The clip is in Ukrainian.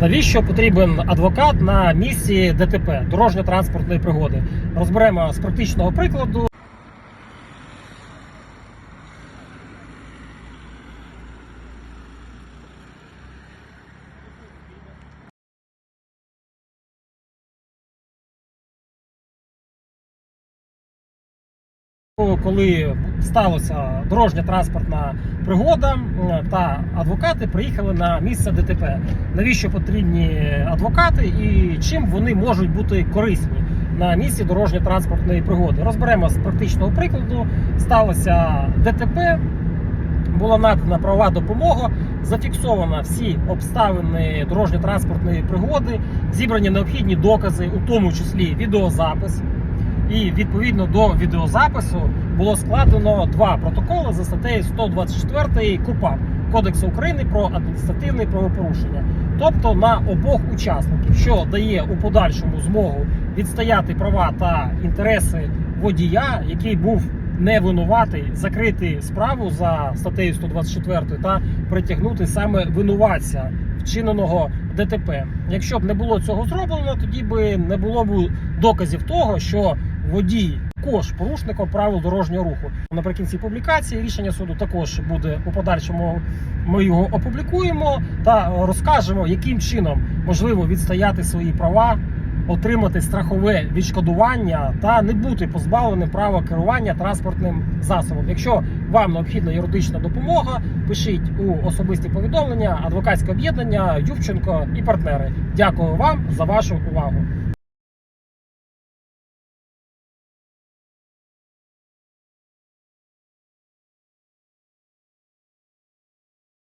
Навіщо потрібен адвокат на місці ДТП дорожньо-транспортної пригоди? Розберемо з практичного прикладу. Коли сталася дорожня транспортна пригода та адвокати приїхали на місце ДТП. Навіщо потрібні адвокати і чим вони можуть бути корисні на місці дорожньо-транспортної пригоди? Розберемо з практичного прикладу. Сталося ДТП, була надана правова допомога, зафіксовано всі обставини дорожньо-транспортної пригоди, зібрані необхідні докази, у тому числі відеозапис. І відповідно до відеозапису було складено два протоколи за статтею 124 КУПАП Кодексу України про адміністративне правопорушення, тобто на обох учасників, що дає у подальшому змогу відстояти права та інтереси водія, який був не винуватий, закрити справу за статтею 124 та притягнути саме винуватця вчиненого ДТП. Якщо б не було цього зроблено, тоді би не було б доказів того, що водій також порушником правил дорожнього руху. Наприкінці публікації рішення суду також буде у подальшому. Ми його опублікуємо та розкажемо, яким чином можливо відстояти свої права, отримати страхове відшкодування та не бути позбавленим права керування транспортним засобом. Якщо вам необхідна юридична допомога, пишіть у особисті повідомлення адвокатське об'єднання Ювченко і партнери. Дякую вам за вашу увагу.